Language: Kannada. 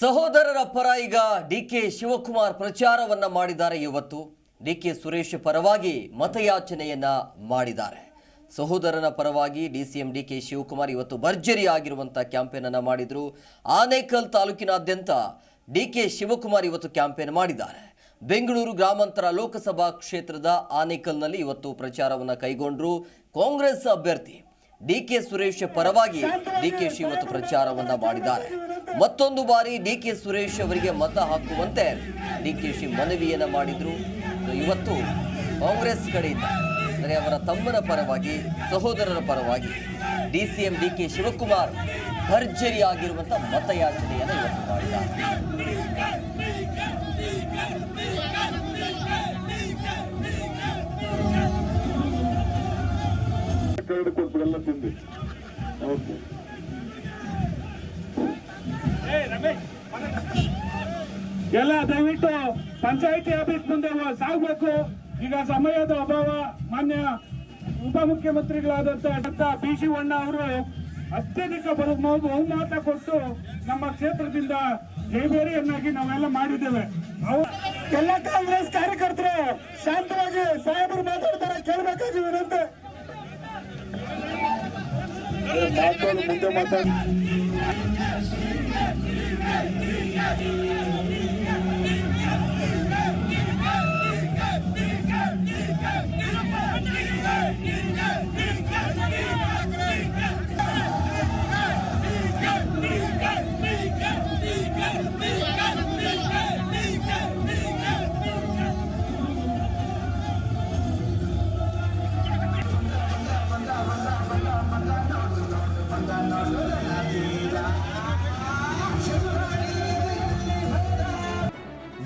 ಸಹೋದರರ ಪರ ಈಗ ಡಿ ಕೆ ಶಿವಕುಮಾರ್ ಪ್ರಚಾರವನ್ನ ಮಾಡಿದ್ದಾರೆ ಇವತ್ತು. ಡಿ ಕೆ ಸುರೇಶ್ ಪರವಾಗಿ ಮತಯಾಚನೆಯನ್ನ ಮಾಡಿದ್ದಾರೆ. ಸಹೋದರನ ಪರವಾಗಿ D C M D K Shivakumar ಇವತ್ತು ಭರ್ಜರಿ ಆಗಿರುವಂಥ ಕ್ಯಾಂಪೇನ್ ಅನ್ನ ಮಾಡಿದ್ರು. ಆನೇಕಲ್ ತಾಲೂಕಿನಾದ್ಯಂತ ಡಿ ಕೆ ಶಿವಕುಮಾರ್ ಇವತ್ತು ಕ್ಯಾಂಪೇನ್ ಮಾಡಿದ್ದಾರೆ. ಬೆಂಗಳೂರು ಗ್ರಾಮಾಂತರ ಲೋಕಸಭಾ ಕ್ಷೇತ್ರದ ಆನೇಕಲ್ನಲ್ಲಿ ಇವತ್ತು ಪ್ರಚಾರವನ್ನ ಕೈಗೊಂಡ್ರು ಕಾಂಗ್ರೆಸ್ ಅಭ್ಯರ್ಥಿ ಡಿ ಕೆ ಸುರೇಶ್ ಪರವಾಗಿ ಡಿ ಕೆ ಶಿ ಇವತ್ತು ಪ್ರಚಾರವನ್ನ ಮಾಡಿದ್ದಾರೆ. ಮತ್ತೊಂದು ಬಾರಿ ಡಿ ಕೆ ಸುರೇಶ್ ಅವರಿಗೆ ಮತ ಹಾಕುವಂತೆ ಡಿ ಕೆ ಶಿ ಮನವಿಯನ್ನ ಮಾಡಿದ್ರು. ಇವತ್ತು ಕಾಂಗ್ರೆಸ್ ಕಡೆಯಿಂದ, ಅಂದರೆ ಅವರ ತಮ್ಮನ ಪರವಾಗಿ, ಸಹೋದರರ ಪರವಾಗಿ D C M D K Shivakumar ಭರ್ಜರಿ ಆಗಿರುವಂತ ಮತಯಾಚನೆಯನ್ನು ಇವತ್ತು ಮಾಡಿದ್ದಾರೆ. ಕರಡು ಎಲ್ಲ ತಿಂದು. ಓಕೆ. ಎಲ್ಲ ದಯವಿಟ್ಟು ಪಂಚಾಯಿತಿ ಆಫೀಸ್ ಮುಂದೆ ಸಾಗಬೇಕು. ಈಗ ಸಮಯದ ಅಭಾವ ಮಾನ್ಯ ಉಪಮುಖ್ಯಮಂತ್ರಿಗಳಾದಂತಹ ಡಾಕ್ಟರ್ ಬಿ ಸಿ ವಣ್ಣ ಅವರು ಅತ್ಯಧಿಕ ಬಹು- ಬಹುಮತ ಕೊಟ್ಟು ನಮ್ಮ ಕ್ಷೇತ್ರದಿಂದ ಜೈಬೇರಿಯನ್ನಾಗಿ ನಾವೆಲ್ಲ ಮಾಡಿದ್ದೇವೆ. ಎಲ್ಲ ಮುಂದೆ ಮಾತಾಡಿ